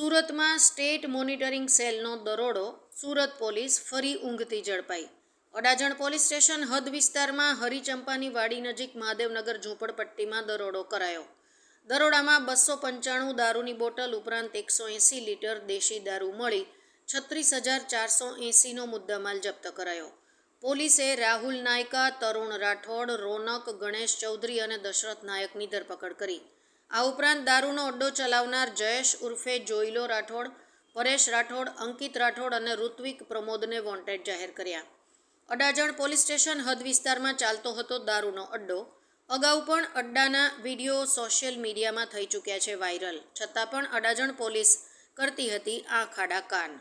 સુરતમાં state monitoring સેલનો દરોડો, Surat police ફરી ઊંઘતી ઝડપાઈ. અડાજણ પોલીસ સ્ટેશન હદ વિસ્તારમાં હરિચંપાની વાડી નજીક મહાદેવનગર ઝૂંપડપટ્ટીમાં દરોડો કરાયો. દરોડામાં બસો પંચાણું દારૂની બોટલ ઉપરાંત એકસો એંસી લીટર દેશી દારૂ મળી, છત્રીસ હજાર ચારસો એંસીનો મુદ્દામાલ જપ્ત કરાયો. પોલીસે રાહુલ નાયકા, તરુણ રાઠોડ, રોનક, ગણેશ ચૌધરી અને દશરથ નાયકની ધરપકડ કરી. આ ઉપરાંત દારૂનો અડ્ડો ચલાવનાર જયેશ ઉર્ફે જોઈલો રાઠોડ, પરેશ રાઠોડ, અંકિત રાઠોડ અને ઋત્વિક પ્રમોદને વોન્ટેડ જાહેર કર્યા. અડાજણ પોલીસ સ્ટેશન હદ વિસ્તારમાં ચાલતો હતો દારૂનો અડ્ડો. અગાઉ પણ અડ્ડાના વીડિયો સોશિયલ મીડિયામાં થઈ ચૂક્યા છે વાયરલ. છતાં પણ અડાજણ પોલીસ કરતી હતી આ ખાડા કાન.